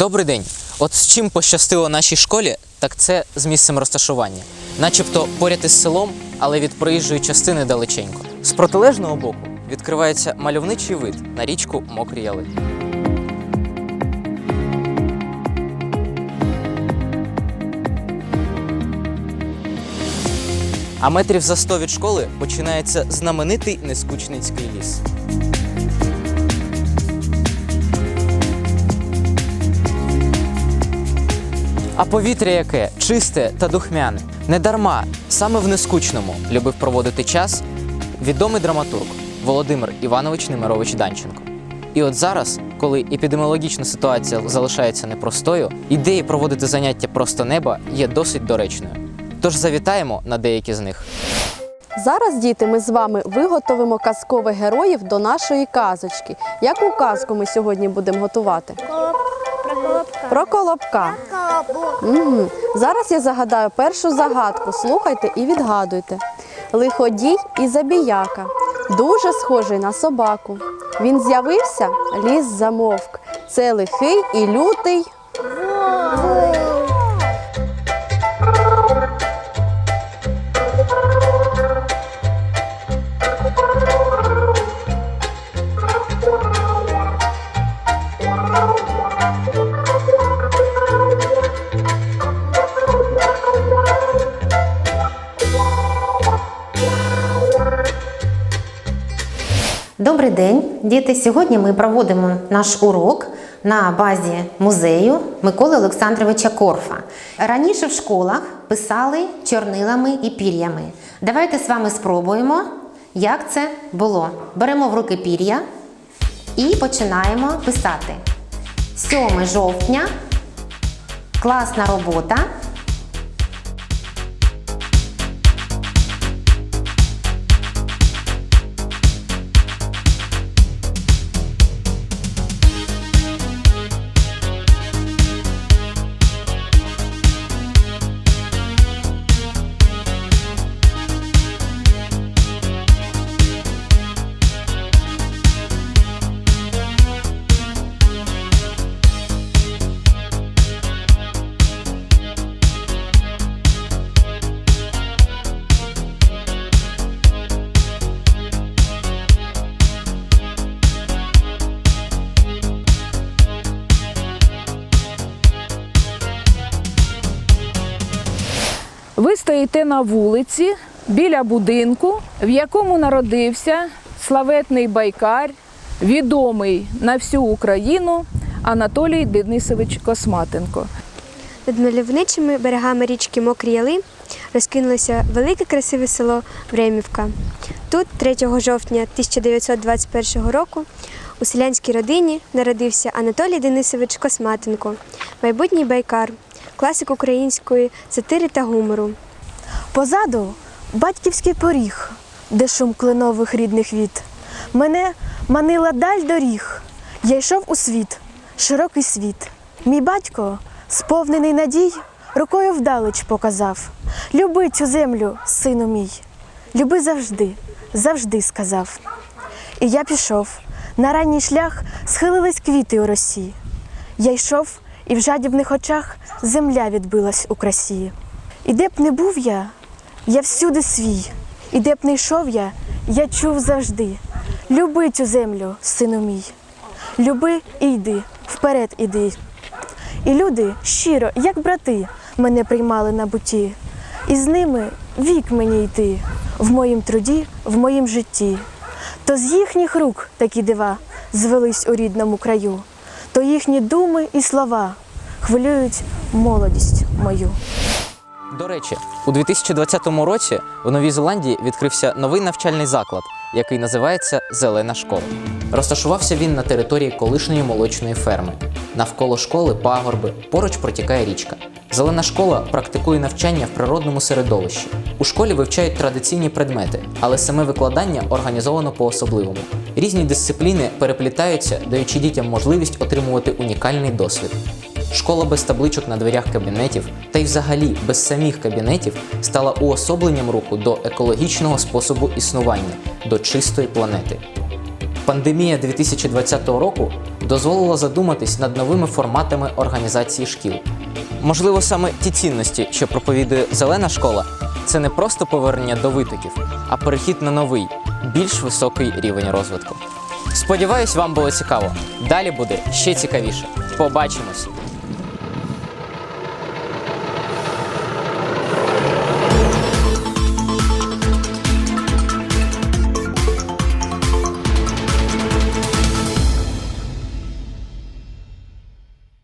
Добрий день. От з чим пощастило нашій школі, так це з місцем розташування. Начебто поряд із селом, але від проїжджої частини далеченько. З протилежного боку відкривається мальовничий вид на річку Мокрі Яли. А метрів за 100 від школи починається знаменитий Нескучницький ліс. А повітря яке чисте та духмяне. Недарма саме в нескучному любив проводити час відомий драматург Володимир Іванович Немирович Данченко. І от зараз, коли епідеміологічна ситуація залишається непростою, ідеї проводити заняття просто неба є досить доречною. Тож завітаємо на деякі з них. Зараз, діти, ми з вами виготовимо казкових героїв до нашої казочки. Яку казку ми сьогодні будемо готувати? Колоб... Про колобка. Про колобка. Угу. Зараз я загадаю першу загадку. Слухайте і відгадуйте. Лиходій і забіяка, дуже схожий на собаку. Він з'явився, ліс замовк. Це лихий і лютий. Добрий день, діти. Сьогодні ми проводимо наш урок на базі музею Миколи Олександровича Корфа. Раніше в школах писали чорнилами і пір'ями. Давайте з вами спробуємо, як це було. Беремо в руки пір'я і починаємо писати. 7 жовтня. Класна робота. Ви стоїте на вулиці біля будинку, в якому народився славетний байкар, відомий на всю Україну Анатолій Денисович Косматенко. Над мальовничими берегами річки Мокрі Яли розкинулося велике красиве село Времівка. Тут, 3 жовтня 1921 року, у селянській родині народився Анатолій Денисович Косматенко, майбутній байкар, класик української сатири та гумору. Позаду батьківський поріг, де шум кленових рідних віт. Мене манила даль доріг. Я йшов у світ, широкий світ. Мій батько, сповнений надій, рукою вдалеч показав. Люби цю землю, сину мій. Люби завжди, завжди сказав. І я пішов. На ранній шлях схилились квіти у росі. Я йшов, і в жадібних очах земля відбилась у красі. І де б не був я, я всюди свій, і де б не йшов я, я чув завжди. Люби цю землю, сину мій. Люби і йди, вперед іди. І люди щиро, як брати, мене приймали на буті. І з ними вік мені йти в моїм труді, в моїм житті. То з їхніх рук такі дива звелись у рідному краю, то їхні думи і слова хвилюють молодість мою. До речі, у 2020 році в Новій Зеландії відкрився новий навчальний заклад, який називається Зелена школа. Розташувався він на території колишньої молочної ферми. Навколо школи пагорби, поруч протікає річка. Зелена школа практикує навчання в природному середовищі. У школі вивчають традиційні предмети, але саме викладання організовано по-особливому. Різні дисципліни переплітаються, даючи дітям можливість отримувати унікальний досвід. Школа без табличок на дверях кабінетів та й взагалі без самих кабінетів стала уособленням руху до екологічного способу існування, до чистої планети. Пандемія 2020 року дозволила задуматись над новими форматами організації шкіл. Можливо, саме ті цінності, що проповідує зелена школа, це не просто повернення до витоків, а перехід на новий, більш високий рівень розвитку. Сподіваюсь, вам було цікаво. Далі буде ще цікавіше. Побачимось!